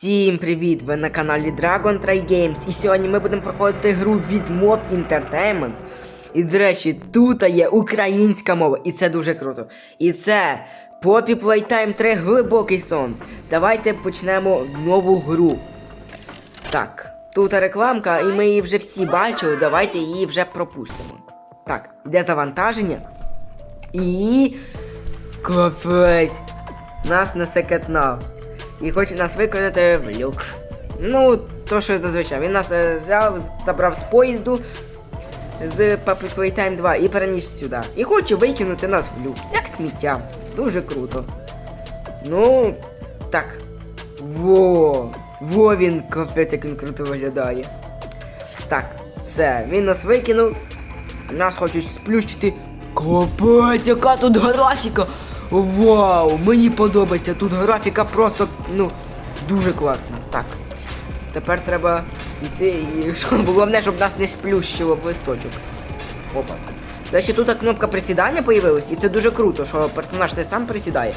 Всім привіт! Ви на каналі Dragon Try Games і сьогодні ми будемо проходити гру від Mob Entertainment. І, до речі, тут є українська мова, і це дуже круто. І це Poppy Playtime 3 глибокий сон. Давайте почнемо нову гру. Так, тут рекламка, і ми її вже всі бачили, давайте її вже пропустимо. Так, йде завантаження. І. Капець! Нас несе кетнав. І хоче нас виконати в люк. Ну, то що зазвичай. Він нас е, взяв, забрав з поїзду з Puppet Playtime 2 і переніс сюди. І хоче викинути нас в люк. Як сміття. Дуже круто. Ну, так. Во! Во він капець, як він круто виглядає. Так, все, він нас викинув. Нас хочуть сплющити. Капець, яка тут графіка! Вау! Мені подобається. Тут графіка просто, ну, дуже класна. Так. Тепер треба йти і щоб головне, щоб нас не сплющило в листочок. Опа. Речі, тут кнопка присідання появилась, і це дуже круто, що персонаж не сам присідає.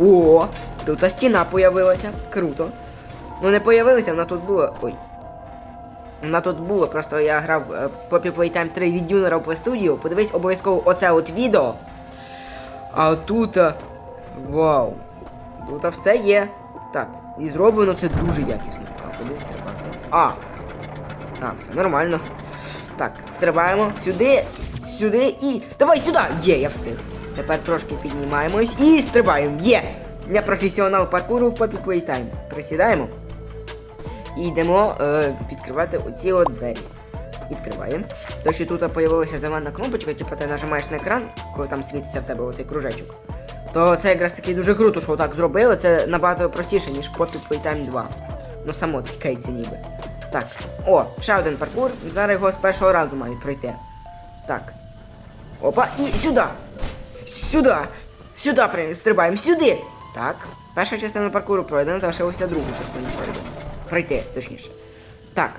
О, тут стіна появилася. Круто. Ну не появилася, вона тут була. Ой. Вона тут була, просто я грав е, Poppy Playtime 3 від Юнера в Studio. Подивись обов'язково оце от відео. А тут. е, Вау. Тут все є. Так, і зроблено це дуже якісно. А, куди стрибати? А. А, все нормально. Так, стрибаємо сюди, сюди і. Давай сюди! Є, я встиг. Тепер трошки піднімаємось і стрибаємо. Є! Я професіонал паркуру в Poppy Playtime. Присідаємо. І йдемо е, відкривати оці от двері. Відкриваємо. То, що тут появилася зелена кнопочка, типу ти нажимаєш на екран, коли там світиться в тебе оцей кружечок. То це якраз таки дуже круто, що так зробили. Це набагато простіше, ніж Poppy Playtime 2. Ну само тикається ніби. Так. О, ще один паркур. Зараз його з першого разу мають пройти. Так. Опа, і сюди! Сюди! Сюди при- стрибаємо, сюди! Так. Перша частина паркуру пройдена, залишилася друга частина пройдена. Пройти, точніше. Так.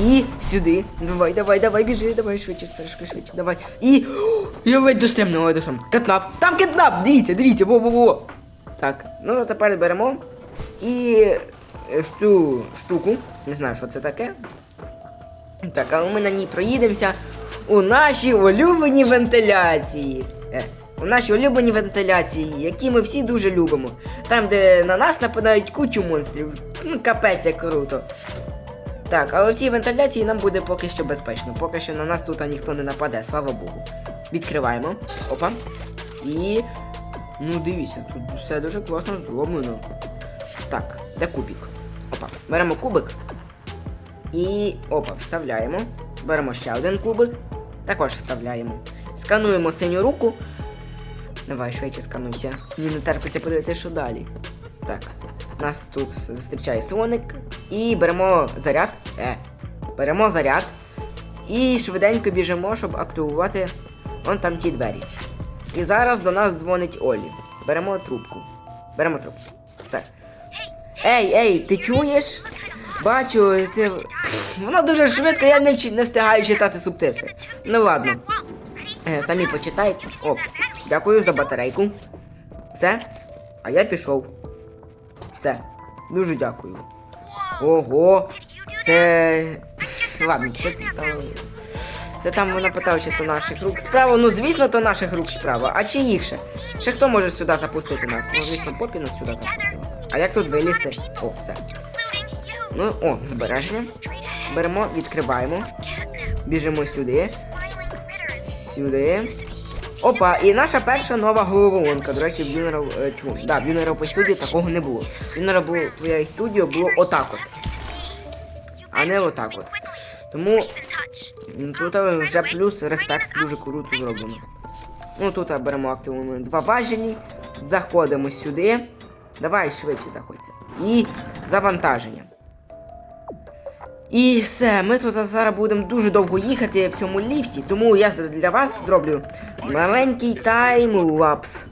І сюди. Давай, давай, давай, біжи, давай швидше, трошки швидше, давай. І. Я ледь достремно, ой, дострем. Кетнап. Там кетнап! Дивіться, дивіться, во-во-во. Так, ну тепер беремо. І. е, Шту, штуку. Не знаю, що це таке. Так, а ми на ній проїдемося у нашій улюбленій вентиляції. Е, у нашій улюбленій вентиляції, які ми всі дуже любимо. Там, де на нас нападають кучу монстрів. Ну, капець, як круто. Так, але в цій вентиляції нам буде поки що безпечно. Поки що на нас тут ніхто не нападе, слава Богу. Відкриваємо. Опа. І. Ну, дивіться, тут все дуже класно зроблено. Так, де кубик? Опа. Беремо кубик. І. Опа, вставляємо. Беремо ще один кубик. Також вставляємо. Скануємо синю руку. Давай, швидше скануйся. Мені не терпиться подивитися, що далі. Так. Нас тут зустрічає слоник. І беремо заряд. Е. Беремо заряд. І швиденько біжимо, щоб активувати вон там ті двері. І зараз до нас дзвонить Олі. Беремо трубку. Беремо трубку. Все. Ей, ей, ти чуєш? Бачу, ти. Воно дуже швидко, я не, вчи- не встигаю читати субтитри. Ну ладно. Е, самі почитайте. О, дякую за батарейку. Все. А я пішов. Все. Дуже дякую. Ого. Це. Ладно, це там. Це там вона питала, чи то наших рук справа. Ну, звісно, то наших рук справа. А чиїх ще? Ще хто може сюди запустити нас? Ну, звісно, Попі нас сюди запустила. А як тут вилізти? О, все. Ну, о, збереження. Беремо, відкриваємо. Біжимо сюди. Сюди. Опа, і наша перша нова головоломка. До речі, в Юнера, е. Да, в Юнера по студії такого не було. В було твоя студіо було отак от. А не отак от. Тому тут е, вже плюс респект дуже круто зроблено. Ну тут е, беремо активуємо два важелі, заходимо сюди. Давай швидше заходься. І завантаження. І все, ми тут зараз будемо дуже довго їхати в цьому ліфті, тому я для вас зроблю маленький таймлапс.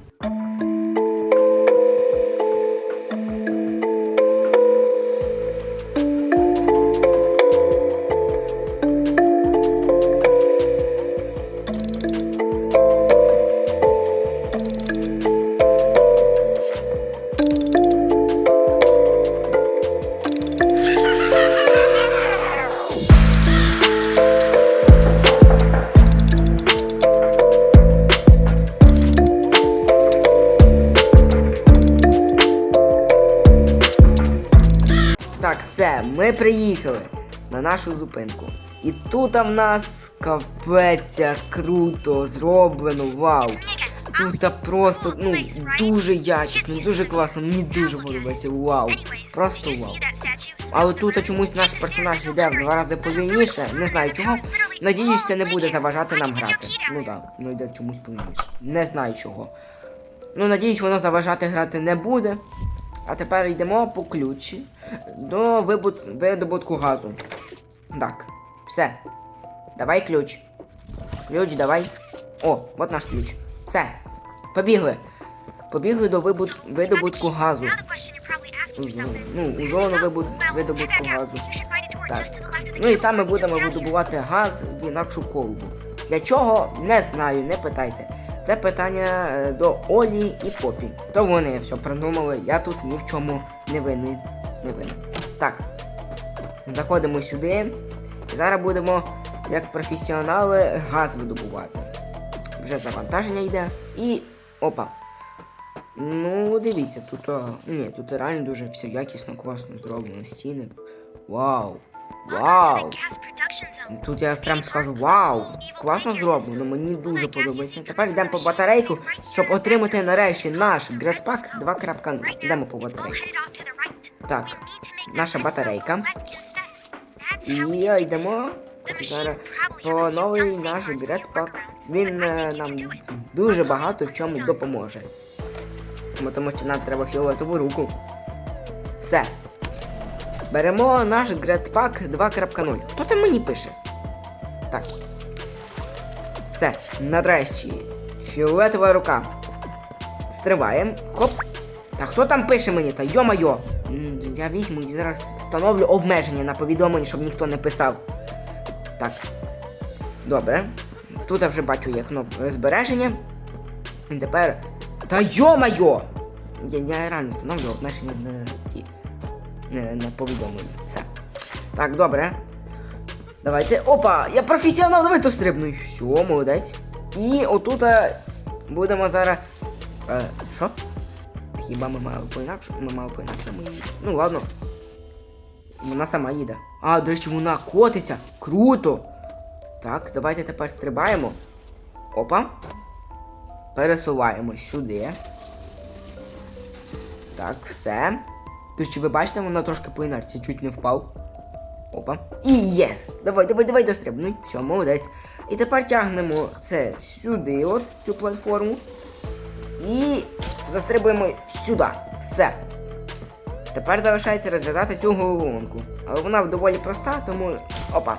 Ми приїхали на нашу зупинку. І тут в нас капець круто зроблено, вау. Тут просто ну дуже якісно, дуже класно, мені дуже подобається. Вау. Просто вау. Але тут чомусь наш персонаж йде в два рази повільніше, не знаю чого. Надіюсь, це не буде заважати нам грати. Ну так, ну йде чомусь повільніше. Не знаю чого. Ну, надіюсь, воно заважати грати не буде. А тепер йдемо по ключі до видобутку газу. Так, все. Давай ключ. Ключ, давай. О, от наш ключ. Все. Побігли. Побігли до видобутку газу. Ну, у зону видобутку газу. Так. Ну і там ми будемо видобувати газ в інакшу колбу. Для чого? Не знаю, не питайте. Це питання е, до Олі і Попі. То вони все придумали, я тут ні в чому не винний. Не винен. Так. Заходимо сюди. І зараз будемо, як професіонали, газ видобувати. Вже завантаження йде. І. Опа. Ну, дивіться, тут. а, Ні, тут реально дуже все якісно, класно зроблено. Стіни. Вау! Вау! Тут я прям скажу вау! Класно зроблено, мені дуже подобається. Тепер йдемо по батарейку, щоб отримати нарешті наш Гредпак 2.0. Йдемо по батарейку. Так, наша батарейка. І йдемо зараз по новий наш Гредпак. Він е, нам дуже багато в чому допоможе. Тому, тому що нам треба фіолетову руку. Все. Беремо наш Гредпак 2.0. Хто там мені пише? Так. Все, нарешті. Фіолетова рука. Стриваємо. Хоп. Та хто там пише мені? Та йо-майо. Я візьму і зараз встановлю обмеження на повідомлення, щоб ніхто не писав. Так. Добре. Тут я вже бачу є кнопка збереження. І тепер. Та йо-майо! Я, я реально встановлю обмеження на ті. Не, не повідомлення. Все. Так, добре. Давайте. Опа! Я професіонал, давай то стрибну. Все, молодець. І отут будемо зараз. Е, що? Хіба ми мали по-інакше? Ми мали по-інакше. Ну ладно. Вона сама їде. А, до речі, вона котиться. Круто! Так, давайте тепер стрибаємо. Опа. Пересуваємо сюди. Так, все. Тож, чи ви бачите, вона трошки по інерції чуть не впав. Опа. І є! Давай, давай, давай дострибнуй. Все, молодець. І тепер тягнемо це сюди, от, цю платформу. І застрибуємо сюди. Все. Тепер залишається розв'язати цю головоломку. Але вона доволі проста, тому. Опа.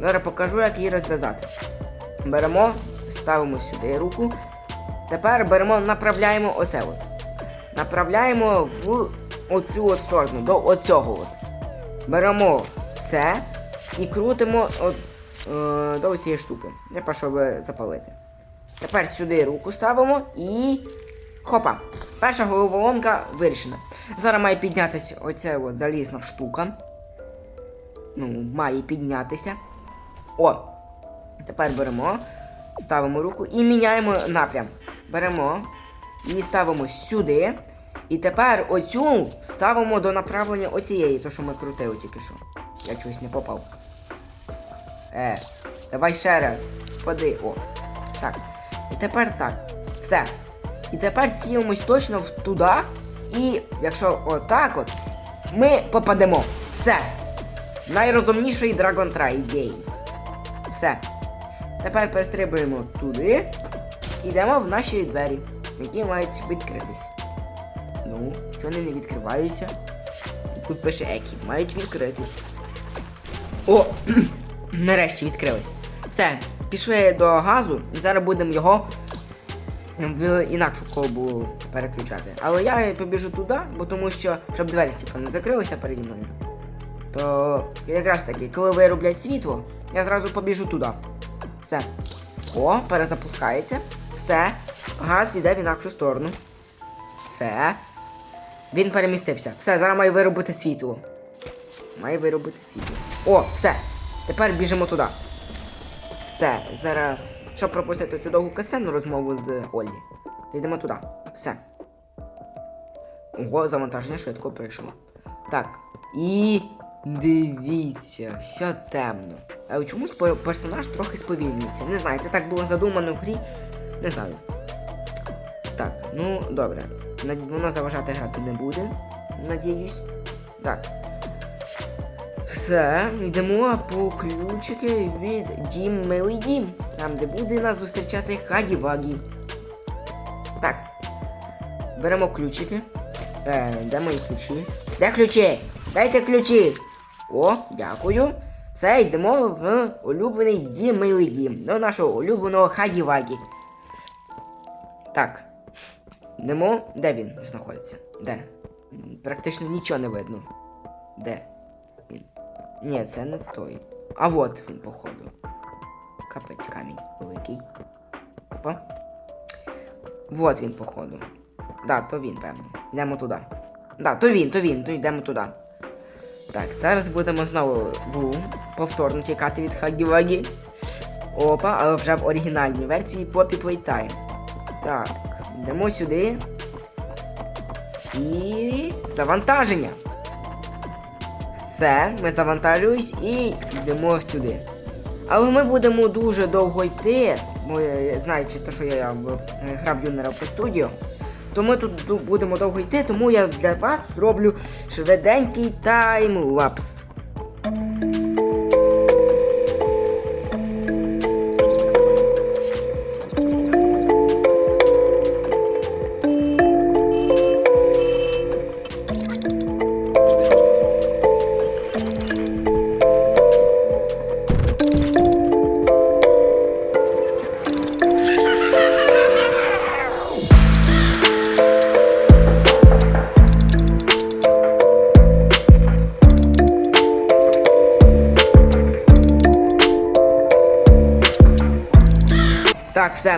Зараз покажу, як її розв'язати. Беремо, ставимо сюди руку. Тепер беремо, направляємо оце от. Направляємо в оцю от сторону, до оцього от. Беремо це і крутимо от, е, до цієї штуки. Треба, щоб запалити. Тепер сюди руку ставимо і. Хопа! Перша головоломка вирішена. Зараз має піднятися оця от залізна штука. Ну, має піднятися. О! Тепер беремо, ставимо руку і міняємо напрям. Беремо і ставимо сюди. І тепер оцю ставимо до направлення оцієї, то що ми крутили тільки що. Я чогось не попав. Е, давай ще раз. Впади. О. Так. І тепер так. Все. І тепер цілимось точно туди. І якщо отак от, ми попадемо. Все. Найрозумніший Dragon Try Games. Все. Тепер перестрибуємо туди. Йдемо в наші двері, які мають відкритись. Ну, що вони не відкриваються? Тут пише Екі, мають відкритись. О! Нарешті відкрились. Все, пішли до газу і зараз будемо його в інакшу колбу переключати. Але я побіжу туди, бо тому що, щоб двері типу, не закрилися переді мною. То якраз таки, коли вироблять світло, я зразу побіжу туди. Все. О, перезапускається. Все. Газ йде в інакшу сторону. Все. Він перемістився. Все, зараз має виробити світло. Має виробити світло. О, все. Тепер біжимо туди. Все, зараз. Щоб пропустити цю довгу касенну розмову з Олі. Йдемо туди. Все. Ого, завантаження швидко прийшло. Так, І дивіться, все темно. Але чомусь персонаж трохи сповільнюється. Не знаю, це так було задумано в грі. Не знаю. Так, ну добре. Воно заважати грати не буде. Надіюсь. Так. Все, йдемо по ключики від Дім Милий Дім. Там, де буде нас зустрічати Хагі Вагі. Так. Беремо ключики. Е, де мої ключі? Де ключі? Дайте ключі. О, дякую. Все, йдемо в улюблений дім милий дім. До нашого улюбленого Хагі Вагі. Так. Йдемо. Де він знаходиться? Де? Практично нічого не видно. Де? Він. Ні, це не той. А от він, походу. Капець камінь великий. Опа. Вот він, походу. Да, то він, певно. Йдемо туди. Да, то він, то він, то йдемо туди. Так, зараз будемо знову в повторно тікати від Хагі-Вагі. Опа, але вже в оригінальній версії Poppy Playtime. Так, йдемо сюди. І. Завантаження. Все, ми завантажуємось і йдемо сюди. Але ми будемо дуже довго йти, бо я- знаючи те, що я е, грав Юнера по студіо, то ми тут будемо довго йти, тому я для вас зроблю швиденький таймлапс.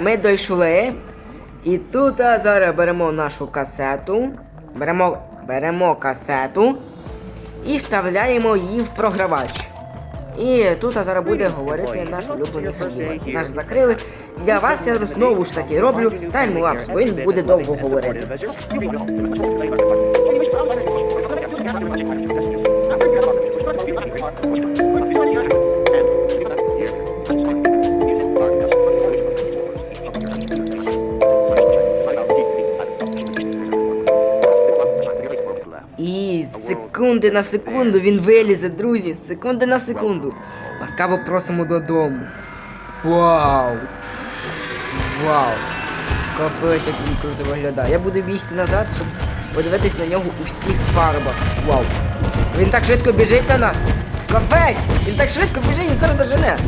Ми дійшли. І тут а, зараз беремо нашу касету. Беремо, беремо касету і вставляємо її в програвач. І тут а, зараз буде говорити наш улюблений Хагіва. Наш закрили. Для вас я знову ж таки роблю таймлапс, бо він буде довго говорити. І секунди на секунду він вилізе, друзі, з секунди на секунду. Ласкаво просимо додому. Вау! Вау! Капець, як він круто виглядає. Я буду бігти назад, щоб подивитись на нього у всіх фарбах. Вау! Він так швидко біжить на нас! Капець! Він так швидко біжить, він зараз дожене!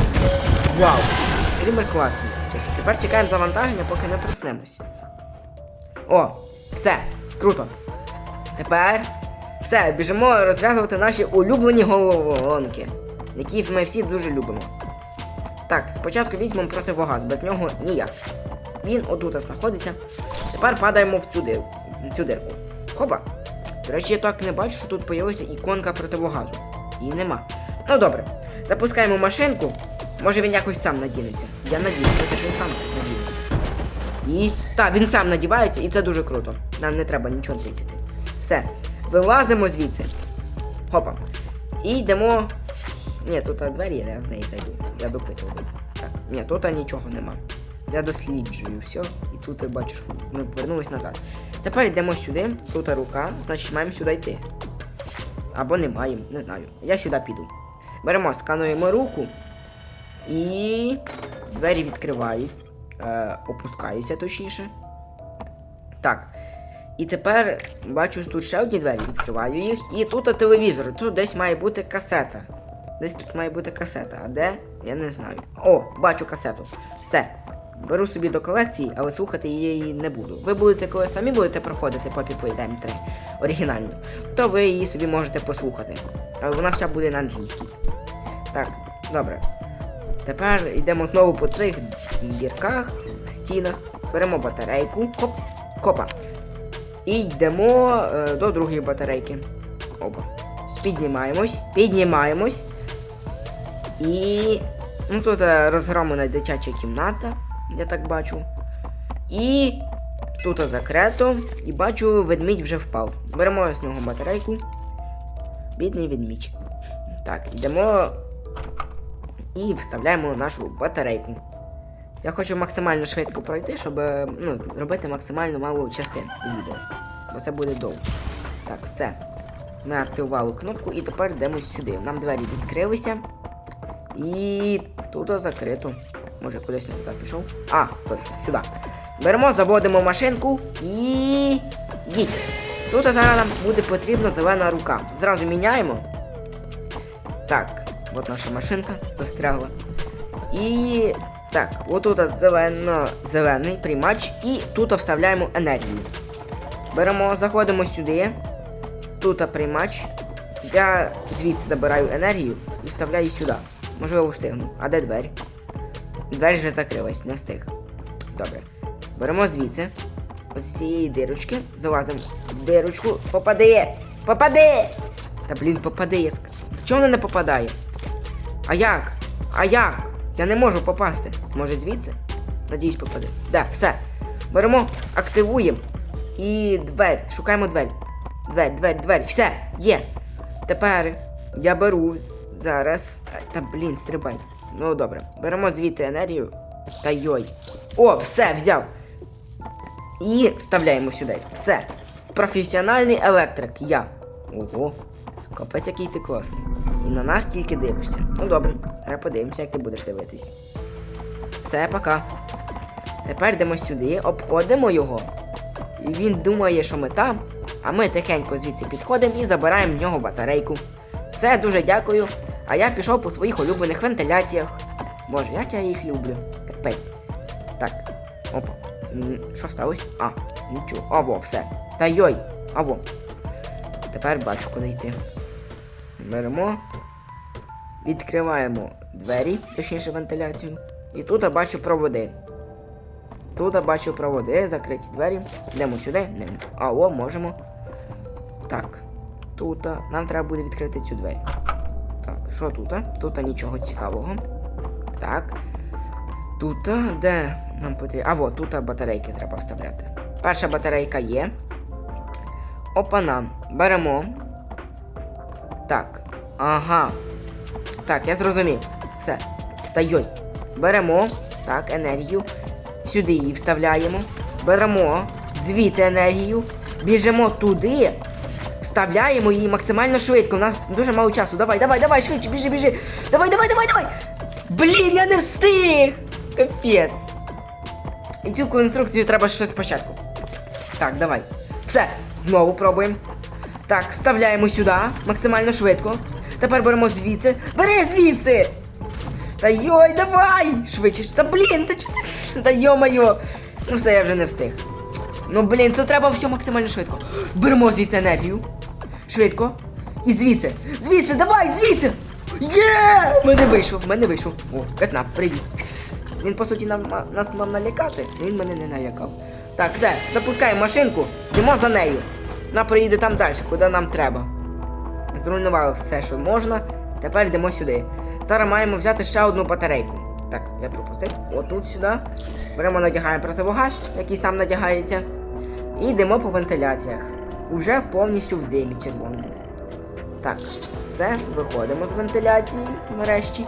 Вау! Стрімер класний. Тепер чекаємо завантаження, поки не проснемось. О, все, круто. Тепер все, біжимо розв'язувати наші улюблені головоломки, які ми всі дуже любимо. Так, спочатку візьмемо противогаз, без нього ніяк. Він отут знаходиться. Тепер падаємо в цю, дир... в цю дирку. Хопа. До речі, я так не бачу, що тут появилася іконка противогазу. Її нема. Ну добре. Запускаємо машинку. Може він якось сам надінеться. Я надіюся, що він сам надінеться. І. Так, він сам надівається, і це дуже круто. Нам не треба нічого тицяти. Все, вилазимо звідси. Хопа. І йдемо. Ні, тут двері, я в неї зайду. Я допитував. Так, ні, тут нічого нема. Я досліджую все, і тут я бачу, ми повернулись назад. Тепер йдемо сюди, тут рука, значить маємо сюди йти. Або не маємо, не знаю. Я сюди піду. Беремо, скануємо руку. І двері відкривають. Е, опускаються точніше. Так. І тепер бачу, тут ще одні двері, відкриваю їх. І тут телевізор. Тут десь має бути касета. Десь тут має бути касета. А де? Я не знаю. О, бачу касету. Все. Беру собі до колекції, але слухати її не буду. Ви будете, коли самі будете проходити Poppy Playtime 3 оригінальну, то ви її собі можете послухати. Але вона вся буде на англійській. Так, добре. Тепер йдемо знову по цих дірках, стінах, беремо батарейку, хоп, хопа. І йдемо е, до другої батарейки. Опа. Піднімаємось, піднімаємось. І. Ну тут е, розгромлена дитяча кімната, я так бачу. І. Тут закрито. І бачу, ведмідь вже впав. Беремо з нього батарейку. Бідний відміч. Так, йдемо і вставляємо нашу батарейку. Я хочу максимально швидко пройти, щоб е, ну, робити максимально малу частину відео. Бо це буде довго. Так, все. Ми активували кнопку і тепер йдемо сюди. Нам двері відкрилися. І тут закрито. Може кудись не туди пішов. А, точно, сюди. Беремо, заводимо машинку і. їдь. Тут зараз нам буде потрібна зелена рука. Зразу міняємо. Так, от наша машинка застрягла. І. Так, отут зелено, зелений приймач, і тут вставляємо енергію. Беремо, заходимо сюди. Тут приймач. Я звідси забираю енергію і вставляю сюди. Можливо, встигну. А де двері? Двері вже закрилась, не встиг. Добре. Беремо звідси. Ось з цієї дирочки. Залазимо в дирочку. Попади! Попади! Та блін, попади, я. Чому вона не попадає? А як? А як? Я не можу попасти. Може звідси? Надіюсь, попаде. Да, все. Беремо, активуємо. І двері. Шукаємо двері. Двері, двері, двері. Все, є. Тепер я беру зараз. Та блін, стрибай. Ну добре. Беремо звідти енергію. Та йой. О, все, взяв. І вставляємо сюди. Все. Професіональний електрик. Я. Ого. Капець, який ти класний. І на нас тільки дивишся. Ну добре, зараз подивимося, як ти будеш дивитись. Все, пока. Тепер йдемо сюди, обходимо його. І він думає, що ми там, а ми тихенько звідси підходимо і забираємо в нього батарейку. Це дуже дякую. А я пішов по своїх улюблених вентиляціях. Боже, як я їх люблю. Капець. Так. Опа. Що сталося? А, нічого. Аво, все. Та йой. Аво. Тепер бачу, куди йти. Беремо. Відкриваємо двері, точніше вентиляцію. І тут я бачу проводи. Тут я бачу проводи, закриті двері. Йдемо сюди. Не. А, можемо. Так. Тут нам треба буде відкрити цю двері. Так, що тут? Тут нічого цікавого. Так. Тут де нам потрібно. А, от, тут батарейки треба вставляти. Перша батарейка є. Опана. Беремо. Так. Ага. Так, я зрозумів. Все. Та йой. Беремо. Так, енергію. Сюди її вставляємо. Беремо звідти енергію. Біжимо туди. Вставляємо її максимально швидко. У нас дуже мало часу. Давай, давай, давай, швидше, біжи, біжи. Давай, давай, давай, давай. Блін, я не встиг. Капець. І цю конструкцію треба ще спочатку. Так, давай. Все, знову пробуємо. Так, вставляємо сюди максимально швидко. Тепер беремо звідси. Бери звідси! Та йой, давай! Швидше. Та блін, та чого ти? Та йо-моє. Ну все, я вже не встиг. Ну блін, це треба все максимально швидко. Беремо звідси енергію. Швидко. І звідси. Звідси, давай, звідси! Є! Мене вийшов, мене вийшов. О, Кетнап, привіт. Він, по суті, нам, нас мав налякати, він мене не налякав. Так, все, запускаємо машинку, йдемо за нею. Вона приїде там далі, куди нам треба. Зруйнували все, що можна. Тепер йдемо сюди. Зараз маємо взяти ще одну батарейку. Так, я пропустив. Отут сюди. Беремо, надягаємо противогаз, який сам надягається. І йдемо по вентиляціях. Уже повністю в димі червоному. Так, все, виходимо з вентиляції нарешті.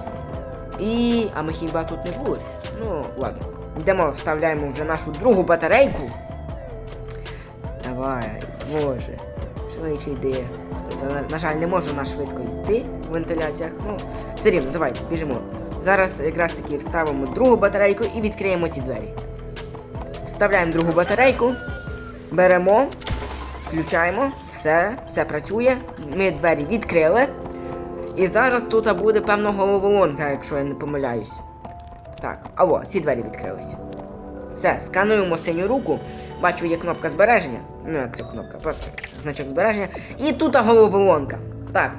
І. А ми хіба тут не були? Ну, ладно. Йдемо, вставляємо вже нашу другу батарейку. Давай, боже. Швидше йди. Тобто, на, на жаль, не можу на швидко йти в вентиляціях. Ну, все рівно, давай, біжимо. Зараз якраз таки вставимо другу батарейку і відкриємо ці двері. Вставляємо другу батарейку, беремо, включаємо, все, все працює. Ми двері відкрили. І зараз тут буде певно головоломка, якщо я не помиляюсь. Так, а во, ці двері відкрилися. Все, скануємо синю руку. Бачу, є кнопка збереження. Ну, як це кнопка, просто значок збереження. І тут головоломка. Так.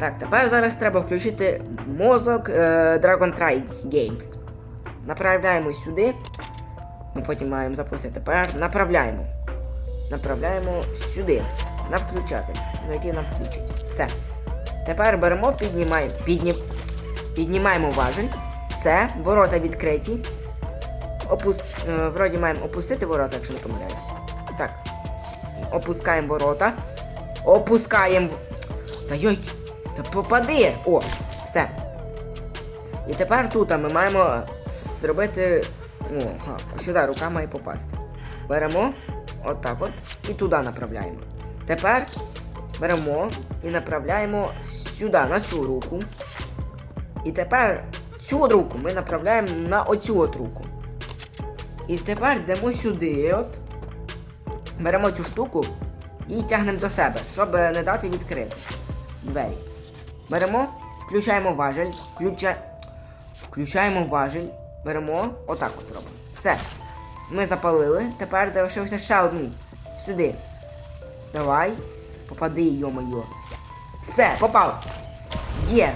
Так, тепер зараз треба включити мозок е, Dragon Try Games. Направляємо сюди. Ми потім маємо запустити. Тепер направляємо. Направляємо сюди. На включати. Ну, який нам включить. Все. Тепер беремо, піднімаємо. Підні... Піднімаємо важель. Все, ворота відкриті. Опус... е, вроді маємо опустити ворота, якщо не помиляюсь. Так. Опускаємо ворота. Опускаємо. Та йой, та попади! О, все. І тепер тут ми маємо зробити. О, ага, сюди рука має попасти. Беремо, отак от, і туди направляємо. Тепер беремо і направляємо сюди, на цю руку. І тепер цю руку ми направляємо на оцю от руку. І тепер йдемо сюди, от. Беремо цю штуку і тягнемо до себе, щоб не дати відкрити двері. Беремо, включаємо важель, включа... включаємо важель, беремо, отак от робимо. Все. Ми запалили, тепер залишилося ще одну. Сюди. Давай. Попади, йо-моє. Все, попав. Є.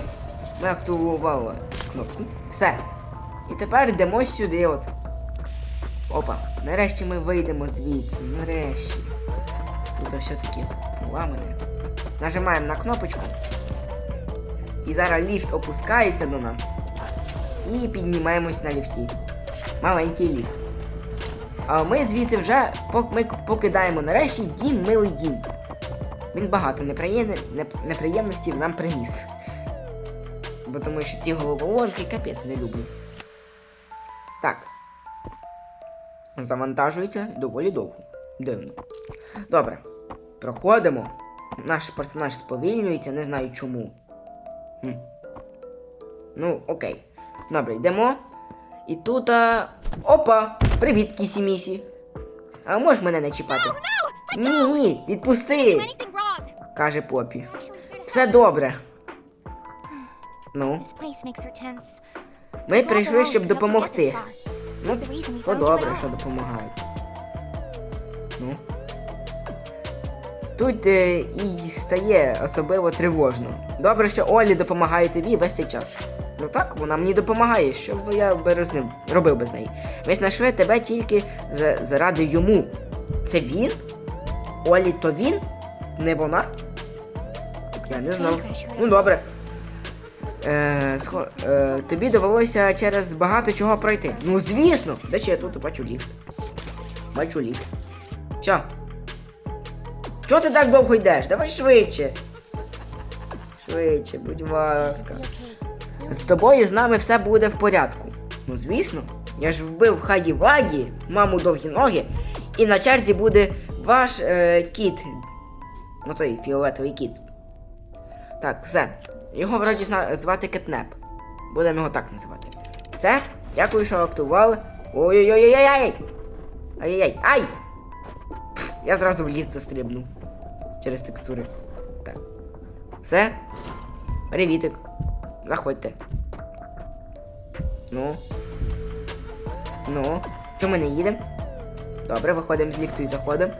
Ми активували кнопку. Все. І тепер йдемо сюди, от. Опа. Нарешті ми вийдемо звідси. Нарешті. Тут все таки поламане. Нажимаємо на кнопочку. І зараз ліфт опускається до нас. І піднімаємось на ліфті. Маленький ліфт. А ми звідси вже ми покидаємо нарешті дім милий дім. Він багато неприємне, неприємностей нам приніс. Бо тому що ці головоломки капець не люблю. Так. Завантажується доволі довго. Дивно. Добре. Проходимо. Наш персонаж сповільнюється, не знаю чому. Хм. Ну, окей. Добре, йдемо. І тут. А... Опа! Привіт, Кісі Місі. А можеш мене не чіпати? Ні, ні, відпусти! каже Попі. Все добре. Ну, ми прийшли, щоб допомогти. Ну, то добре, що допомагають. Ну. Тут е, і стає особливо тривожно. Добре, що Олі допомагає тобі весь цей час. Ну так, вона мені допомагає, що б я би ним робив без неї. Ми знайшли тебе тільки за, заради йому. Це він? Олі, то він? Не вона? Я не знав. Ну добре. Е, схо... е, тобі довелося через багато чого пройти. Ну звісно! Де чи я тут бачу ліфт? Бачу ліфт. Що? Чого ти так довго йдеш? Давай швидше. Швидше, будь ласка. З тобою з нами все буде в порядку. Ну звісно, я ж вбив Хагі Вагі, маму довгі ноги, і на черзі буде ваш е, кіт. Ну той фіолетовий кіт. Так, все. Його вроді звати Кетнеп. Будемо його так називати. Все. Дякую, що актували. Ой-ой-ой-ой-ой! Ай-яй-яй! Ай! Пф, я зразу в ліфт застрибнув. Через текстури. Так. Все. Привітик. Заходьте. Ну. Ну. Чому ми не їдемо? Добре, виходимо з ліфту і заходимо.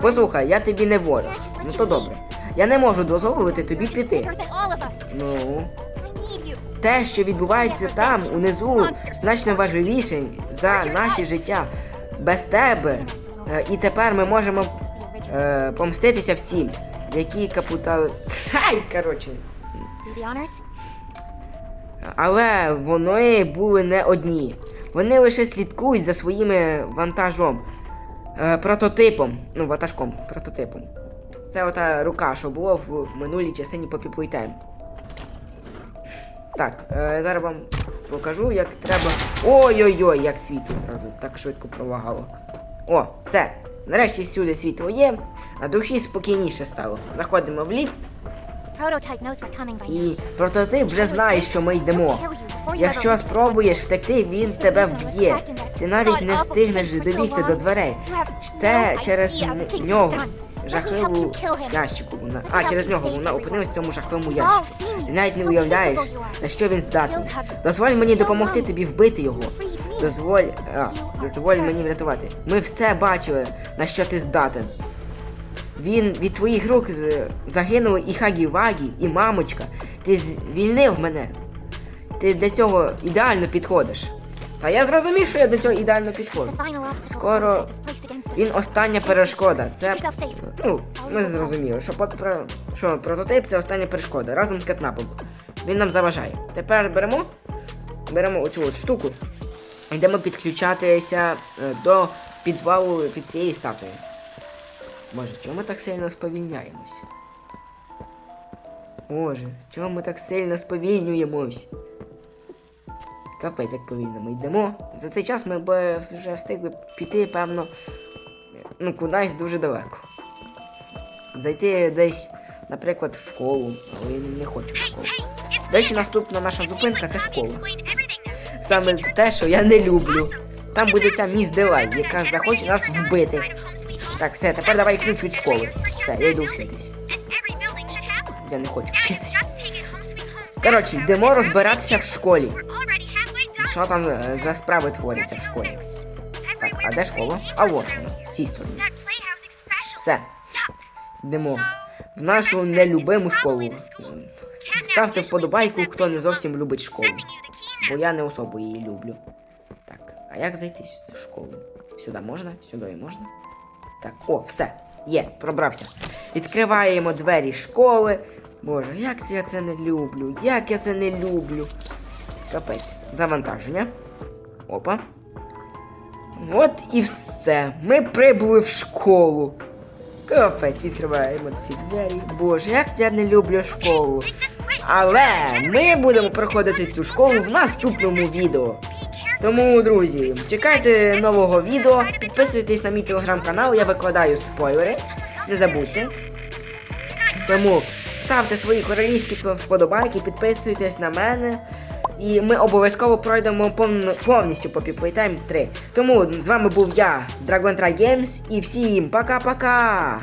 Послухай, я тобі не ворог. Ну то добре. Я не можу дозволити тобі піти. Ну. Те, що відбувається там, унизу, значно важливіше за наше життя. Без тебе. Е, І тепер ми можемо е, помститися всім, які капутали. Шай, коротше. Але вони були не одні. Вони лише слідкують за своїм вантажом. Е, прототипом. Ну, ватажком, прототипом. Це ота рука, що було в минулій частині Poppy Playtime. Так, е, зараз вам покажу, як треба. Ой-ой-ой, як світло зразу так швидко пролагало. О, все. Нарешті всюди світло є, а душі спокійніше стало. Заходимо в ліфт, і прототип вже знає, що ми йдемо. Якщо спробуєш втекти, він тебе вб'є. Ти навіть не встигнеш добігти до дверей. Це через нього жахливу ящику. Вона а через нього вона опинилась в цьому жахливому ящику. Ти навіть не уявляєш, на що він здатний. Дозволь мені допомогти тобі вбити його. Дозволь, а, дозволь мені врятувати. Ми все бачили, на що ти здатен. Він від твоїх рук загинули і Хагі Вагі, і мамочка. Ти звільнив мене. Ти для цього ідеально підходиш. Та я зрозумів, що я до цього ідеально підходжу. Скоро він остання перешкода. Це. Ну, ми зрозуміли, що, по- про- що прототип це остання перешкода разом з кетнапом. Він нам заважає. Тепер беремо. Беремо оцю от штуку. Йдемо підключатися е, до підвалу під цією статуєю. Боже, чому ми так сильно сповільняємось? Боже, чому ми так сильно сповільнюємось? Капець, як повільно ми йдемо. За цей час ми б вже встигли піти, певно, ну, кудись дуже далеко. Зайти десь, наприклад, в школу, але я не хочу в школу. До речі, наступна наша зупинка це школа. Саме те, що я не люблю. Там буде ця міс Делай, яка захоче нас вбити. Так, все, тепер давай ключ від школи. Все, я йду вчитись. Я не хочу вчитись. Коротше, йдемо розбиратися в школі. Що там е, за справи творяться в школі? Так, а де школа? А от вона, в цій стороні. Все. Йдемо. В нашу нелюбиму школу. Ставте вподобайку, хто не зовсім любить школу. Бо я не особо її люблю. Так, а як зайти в школу? Сюди можна? Сюди і можна? Так, о, все. Є, пробрався. Відкриваємо двері школи. Боже, як це я це не люблю? Як я це не люблю? Капець. Завантаження. Опа. От і все. Ми прибули в школу. Капець, відкриваємо ці двері. Боже, як я не люблю школу. Але ми будемо проходити цю школу в наступному відео. Тому, друзі, чекайте нового відео, підписуйтесь на мій телеграм-канал, я викладаю спойлери. Не забудьте. Тому ставте свої королівські вподобайки, підписуйтесь на мене. І ми обов'язково пройдемо повн- повністю по Time 3. Тому з вами був я, Dragon Try Games, і всім пока-пока!